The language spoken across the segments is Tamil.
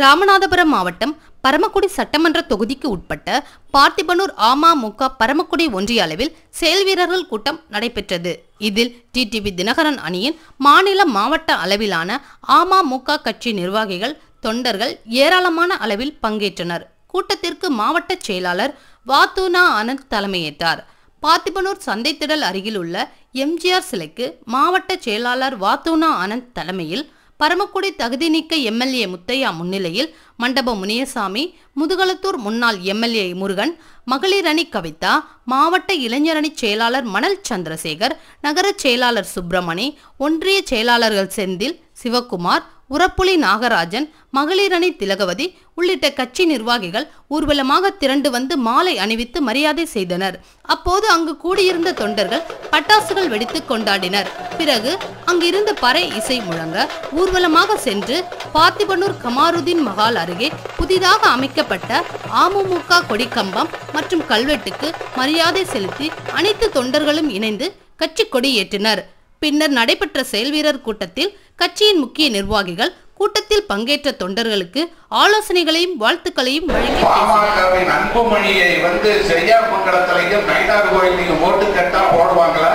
ராமநாதபுரம் மாவட்டம் பரமக்குடி சட்டமன்ற தொகுதிக்கு உட்பட்ட பார்த்திபனூர் அமமுக பரமக்குடி ஒன்றிய அளவில் செயல் வீரர்கள் கூட்டம் நடைபெற்றது. இதில் டிடிவி தினகரன் அணியின் மாநில மாவட்ட அளவிலான அமமுக கட்சி நிர்வாகிகள் தொண்டர்கள் ஏராளமான அளவில் பங்கேற்றனர். கூட்டத்திற்கு மாவட்ட செயலாளர் வாத்துனா ஆனந்த் தலைமையேற்றார். பார்த்திபனூர் சந்தைத்திடல் அருகில் உள்ள எம்ஜிஆர் சிலைக்கு மாவட்ட செயலாளர் வாத்துனா ஆனந்த் தலைமையில் பரமக்குடி தகுதி நீக்க எம்எல்ஏ முத்தையா முன்னிலையில் மண்டப முனியசாமி முதுகலத்தூர் முன்னாள் எம்எல்ஏ முருகன் மகளிர் அணி கவிதா மாவட்ட இளைஞரணி செயலாளர் மணல் சந்திரசேகர் நகர செயலாளர் சுப்பிரமணி ஒன்றிய செயலாளர்கள் செந்தில் சிவக்குமார் உரப்புலி நாகராஜன் மகளிரணி திலகவதி உள்ளிட்ட கட்சி நிர்வாகிகள் ஊர்வலமாக திரண்டு வந்து மாலை அணிவித்து மரியாதை செய்தனர். அப்போது அங்கு கூடியிருந்த தொண்டர்கள் பட்டாசுகள் வெடித்து கொண்டாடினர். பிறகு அங்கிருந்து பறை இசை முழங்க ஊர்வலமாக சென்று பார்த்திபனூர் கமாருதீன் மகால் அருகே புதிதாக அமைக்கப்பட்ட அமமுக கொடிக்கம்பம் மற்றும் கல்வெட்டுக்கு மரியாதை செலுத்தி அனைத்து தொண்டர்களும் இணைந்து கட்சி கொடி ஏற்றினர் பின்னர் நடைபெற்ற செயல்வீரர் கூட்டத்தில் கட்சியின் முக்கிய நிர்வாகிகள் கூட்டத்தில் பங்கேற்ற தொண்டர்களுக்கு ஆலோசனைகளையும் வாழ்த்துக்களையும் வழங்கி. பாமகவின் அன்புமணியை வந்து செய்யா மங்கலத்திலையும் நயினார் கோயிலையும் ஓட்டு கட்டா போடுவாங்களா?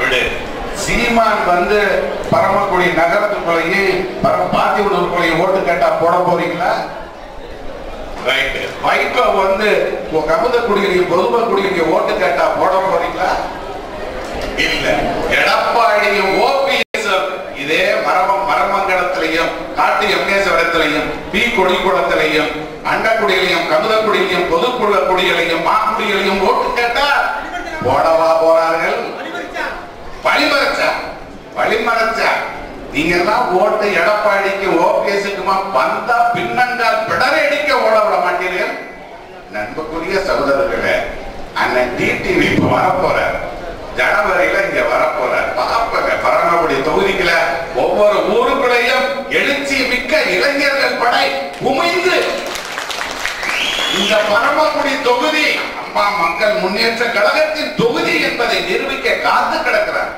விடு. சீமான் வந்து பரமக்குடி நகரத்துக்குள்ளேயும் பரம ஓட்டு கட்டா போட போறீங்களா? ரைட் வைகோ வந்து கமுதக்குடியிலையும் பொதுமக்குடியிலையும் ஓட்டு கட்டா போட போறீங்களா? மரமங்கலத்திலையும் காட்டு எம்னேஸ்வரத்திலையும் பி கொடிக்குளத்திலையும் அண்டக்குடியிலையும் கமுதக்குடியிலையும் பொதுக்குள்ள குடியிலையும் மாக்குடியிலையும் ஓட்டு கேட்டா போடவா போறார்கள்? வழிமறைச்சா வழிமறைச்சா நீங்க எல்லாம் ஓட்டு எடப்பாடிக்கு ஓபிஎஸ்க்குமா வந்தா பின்னங்கால் பிடரடிக்க ஓட விட மாட்டீர்கள். நண்புக்குரிய சகோதரர்களே அண்ணன் டிடிவி இப்ப வரப்போறார். ஜனவரியில மிக்க இளைஞர்கள் படை குமிந்து இந்த பரமக்குடி தொகுதி அம்மா மக்கள் முன்னேற்ற கழகத்தின் தொகுதி என்பதை நிரூபிக்க காத்து கிடக்கிறார்.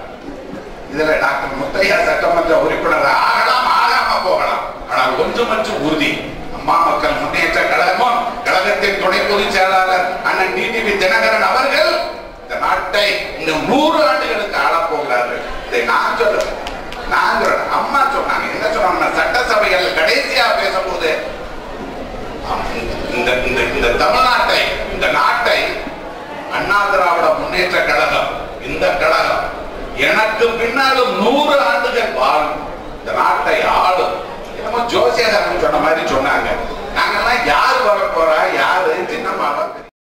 இதுல டாக்டர் முத்தையா சட்டமன்ற உறுப்பினர் ஆகலாம் ஆகாம போகலாம். ஆனால் ஒன்றுமற்ற உறுதி. அம்மா மக்கள் முன்னேற்ற கழகமும் கழகத்தின் துணை பொதுச் செயலாளர் அண்ணன் டிடிவி தினகரன் அவர்கள் இந்த நாட்டை இன்னும் நூறு இந்த இந்த இந்த தமிழ்நாட்டை இந்த நாட்டை அண்ணா திராவிட முன்னேற்ற கழகம் இந்த கழகம் எனக்கு பின்னாலும் நூறு ஆண்டுகள் வாழும். இந்த நாட்டை ஆளும். என்னமோ ஜோசியகாரன் சொன்ன மாதிரி சொன்னாங்க. நாங்கெல்லாம் யார் வர போறா யாரு? சின்னமாவா